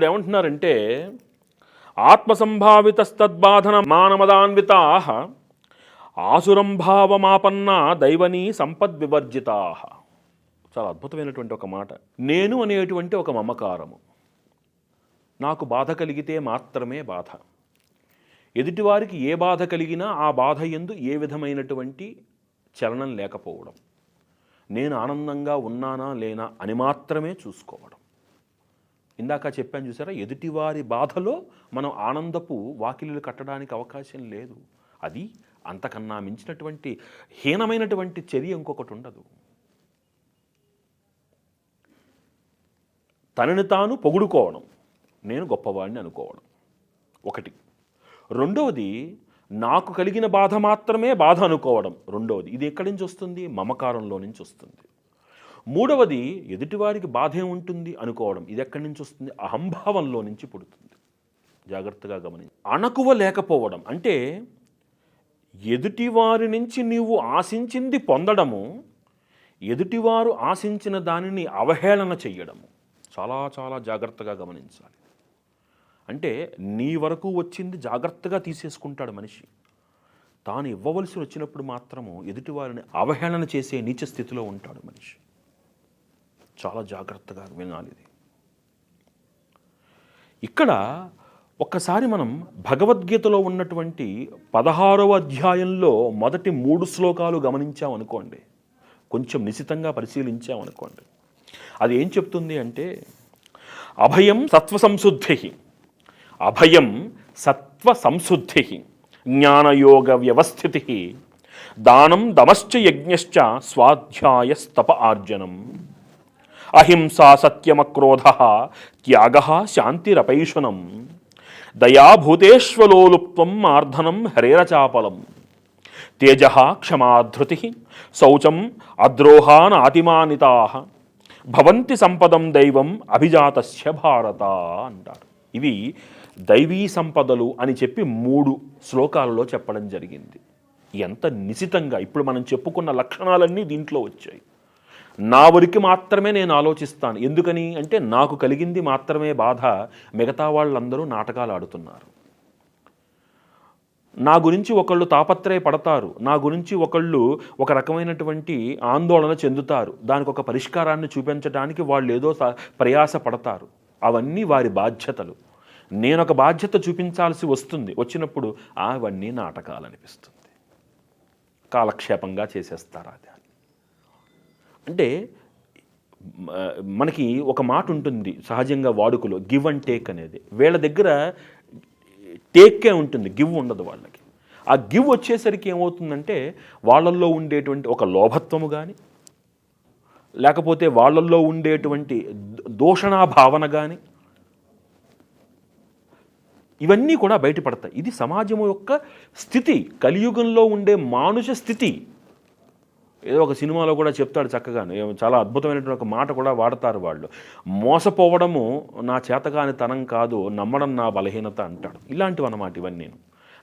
ఇప్పుడు ఏమంటున్నారంటే ఆత్మసంభావితస్తద్బాధన మానమదాన్వితా ఆసురంభావమాపన్న దైవనీ సంపద్వివర్జితా. చాలా అద్భుతమైనటువంటి ఒక మాట. నేను అనేటువంటి ఒక మమకారము. నాకు బాధ కలిగితే మాత్రమే బాధ. ఎదుటివారికి ఏ బాధ కలిగినా ఆ బాధ ఎందు ఏ విధమైనటువంటి చలనం లేకపోవడం. నేను ఆనందంగా ఉన్నానా లేనా అని మాత్రమే చూసుకోవడం. ఇందాక చెప్పాను చూసారా ఎదుటివారి బాధలో మనం ఆనందపు వాకిలీలు కట్టడానికి అవకాశం లేదు. అది అంతకన్నా మించినటువంటి హీనమైనటువంటి చర్య ఇంకొకటి ఉండదు. తనని తాను పొగుడుకోవడం నేను గొప్పవాడిని అనుకోవడం. ఒకటి. రెండవది నాకు కలిగిన బాధ మాత్రమే బాధ అనుకోవడం. రెండవది ఇది ఎక్కడి నుంచి వస్తుంది? మమకారంలో నుంచి వస్తుంది. మూడవది ఎదుటివారికి బాధ ఏముంటుంది అనుకోవడం. ఇది ఎక్కడి నుంచి వస్తుంది? అహంభావంలో నుంచి పుడుతుంది. జాగ్రత్తగా గమనించి. అణకువ లేకపోవడం. అంటే ఎదుటివారి నుంచి నీవు ఆశించింది పొందడము ఎదుటివారు ఆశించిన దానిని అవహేళన చెయ్యడము. చాలా చాలా జాగ్రత్తగా గమనించాలి. అంటే నీ వరకు వచ్చింది జాగ్రత్తగా తీసేసుకుంటాడు మనిషి. తాను ఇవ్వవలసి వచ్చినప్పుడు మాత్రము ఎదుటివారిని అవహేళన చేసే నీచ స్థితిలో ఉంటాడు మనిషి. చాలా జాగ్రత్తగా వినాలి ఇది. ఇక్కడ ఒక్కసారి మనం భగవద్గీతలో ఉన్నటువంటి పదహారవ అధ్యాయంలో మొదటి మూడు శ్లోకాలు గమనించామనుకోండి కొంచెం నిశితంగా పరిశీలించామనుకోండి అది ఏం చెప్తుంది అంటే అభయం సత్వ సంశుద్ధి అభయం సత్వ సంశుద్ధి జ్ఞానయోగ వ్యవస్థితి దానం దమశ్చ యజ్ఞశ్చ స్వాధ్యాయస్తప ఆర్జనం. అహింసా సత్యమక్రోధ త్యాగ శాంతిరపైషునం దయాభూతేష్లోలుప్తం మార్ధనం హరేరచాపలం తేజ క్షమాధృతి శౌచం అద్రోహానాతిమానితా. భవంతి సంపదం దైవం అభిజాతస్య భారత అంటారు. ఇవి దైవీ సంపదలు అని చెప్పి మూడు శ్లోకాలలో చెప్పడం జరిగింది. ఎంత నిశితంగా ఇప్పుడు మనం చెప్పుకున్న లక్షణాలన్నీ దీంట్లో వచ్చాయి. నా వరకు మాత్రమే నేను ఆలోచిస్తాను. ఎందుకని అంటే నాకు కలిగింది మాత్రమే బాధ మిగతా వాళ్ళందరూ నాటకాలు ఆడుతున్నారు. నా గురించి ఒకళ్ళు తాపత్రయ పడతారు నా గురించి ఒకళ్ళు ఒక రకమైనటువంటి ఆందోళన చెందుతారు. దానికి ఒక పరిష్కారాన్ని చూపించడానికి వాళ్ళు ఏదో ప్రయాస పడతారు అవన్నీ వారి బాధ్యతలు. నేను ఒక బాధ్యత చూపించాల్సి వస్తుంది. వచ్చినప్పుడు అవన్నీ నాటకాలు అనిపిస్తుంది కాలక్షేపంగా చేసేస్తారు అది? అంటే మనకి ఒక మాట ఉంటుంది సహజంగా వాడుకలో గివ్ అండ్ టేక్ అనేది. వీళ్ళ దగ్గర టేక్కే ఉంటుంది గివ్ ఉండదు వాళ్ళకి. ఆ గివ్ వచ్చేసరికి ఏమవుతుందంటే వాళ్ళల్లో ఉండేటువంటి ఒక లోభత్వము కానీ లేకపోతే వాళ్ళల్లో ఉండేటువంటి దోషణా భావన కానీ ఇవన్నీ కూడా బయటపడతాయి. ఇది సమాజం యొక్క స్థితి కలియుగంలో ఉండే మానుష స్థితి. ఏదో ఒక సినిమాలో కూడా చెప్తాడు చక్కగా. చాలా అద్భుతమైనటువంటి ఒక మాట కూడా వాడతారు వాళ్ళు. మోసపోవడము నా చేతగాని తనం కాదు నమ్మడం నా బలహీనత అంటాడు. ఇలాంటివి అన్నమాట ఇవన్నీ.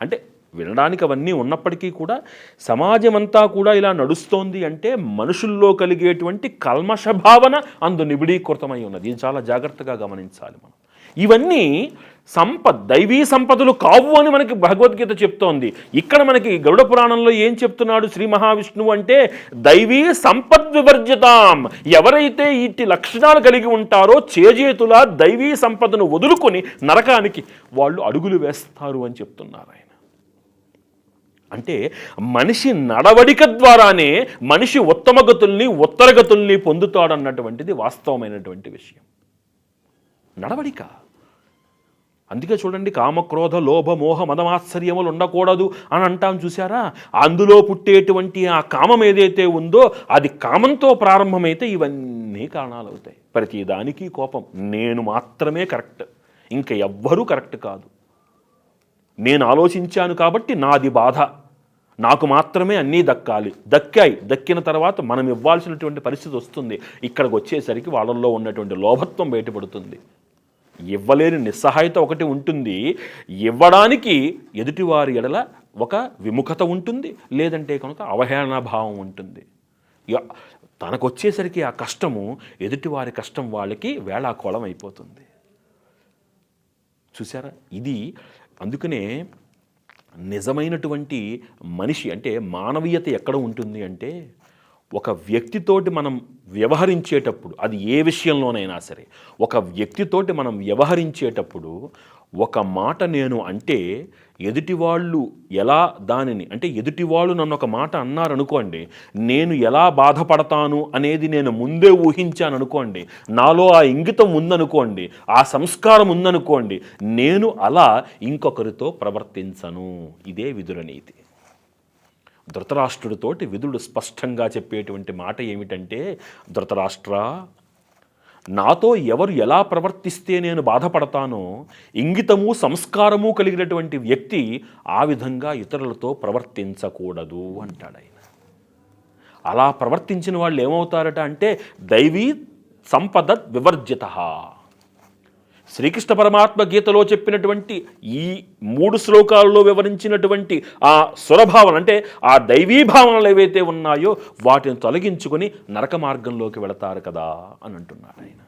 అంటే వినడానికి అవన్నీ ఉన్నప్పటికీ కూడా సమాజం అంతా కూడా ఇలా నడుస్తోంది అంటే మనుషుల్లో కలిగేటువంటి కల్మష భావన అందు నిబిడీకృతమై ఉన్నది. ఇది చాలా జాగ్రత్తగా గమనించాలి మనం. ఇవన్నీ సంపద్ దైవీ సంపదలు కావు అని మనకి భగవద్గీత చెప్తోంది. ఇక్కడ మనకి గరుడ పురాణంలో ఏం చెప్తున్నాడు శ్రీ మహావిష్ణువు అంటే దైవీ సంపద్ వివర్జితాం. ఎవరైతే ఇట్టి లక్షణాలు కలిగి ఉంటారో చేజేతుల దైవీ సంపదను వదులుకొని నరకానికి వాళ్ళు అడుగులు వేస్తారు అని చెప్తున్నారు ఆయన. అంటే మనిషి నడవడిక ద్వారానే మనిషి ఉత్తమగతుల్ని ఉత్తరగతుల్ని పొందుతాడన్నటువంటిది వాస్తవమైనటువంటి విషయం. నడవడిక. అందుకే చూడండి కామక్రోధ లోభ మోహ మదమాశ్చర్యములు ఉండకూడదు అని అంటాం చూసారా అందులో పుట్టేటువంటి ఆ కామం ఏదైతే ఉందో అది కామంతో ప్రారంభమైతే ఇవన్నీ కారణాలు అవుతాయి ప్రతిదానికి కోపం. నేను మాత్రమే కరెక్ట్. ఇంకా ఎవ్వరూ కరెక్ట్ కాదు. నేను ఆలోచించాను కాబట్టి నాది బాధ. నాకు మాత్రమే అన్నీ దక్కాలి. దక్కాయి. దక్కిన తర్వాత మనం ఇవ్వాల్సినటువంటి పరిస్థితి వస్తుంది. ఇక్కడికి వచ్చేసరికి వాళ్ళల్లో ఉన్నటువంటి లోభత్వం బయటపడుతుంది. ఇవ్వలేని నిస్సహాయత ఒకటి ఉంటుంది. ఇవ్వడానికి ఎదుటివారి ఎడల ఒక విముఖత ఉంటుంది. లేదంటే కనుక అవహేళన భావం ఉంటుంది. తనకు వచ్చేసరికి ఆ కష్టము ఎదుటివారి కష్టం వాళ్ళకి వేళాకోళం అయిపోతుంది. చూసారా ఇది అందుకనే నిజమైనటువంటి మనిషి అంటే మానవీయత ఎక్కడ ఉంటుంది అంటే ఒక వ్యక్తితోటి మనం వ్యవహరించేటప్పుడు అది ఏ విషయంలోనైనా సరే ఒక వ్యక్తితోటి మనం వ్యవహరించేటప్పుడు ఒక మాట నేను అంటే ఎదుటివాళ్ళు ఎలా దానిని అంటే ఎదుటివాళ్ళు నన్ను ఒక మాట అన్నారనుకోండి నేను ఎలా బాధపడతాను అనేది నేను ముందే ఊహించాను అనుకోండి నాలో ఆ ఇంగితం ఉందనుకోండి ఆ సంస్కారం ఉందనుకోండి నేను అలా ఇంకొకరితో ప్రవర్తించను. ఇదే విదురనీతి ధృతరాష్ట్రుడితోటి విధుడు స్పష్టంగా చెప్పేటువంటి మాట ఏమిటంటే ధృతరాష్ట్ర నాతో ఎవరు ఎలా ప్రవర్తిస్తే నేను బాధపడతానో ఇంగితము సంస్కారము కలిగినటువంటి వ్యక్తి ఆ విధంగా ఇతరులతో ప్రవర్తించకూడదు అంటాడు ఆయన. అలా ప్రవర్తించిన వాళ్ళు ఏమవుతారట అంటే దైవీ సంపద వివర్జిత శ్రీకృష్ణ పరమాత్మ గీతలో చెప్పినటువంటి ఈ మూడు శ్లోకాలలో వివరించినటువంటి ఆ సురభావన అంటే ఆ దైవీ భావనలు ఏవైతే ఉన్నాయో వాటిని తొలగించుకొని నరక మార్గంలోకి వెళతారు కదా అని అంటున్నాడు ఆయన.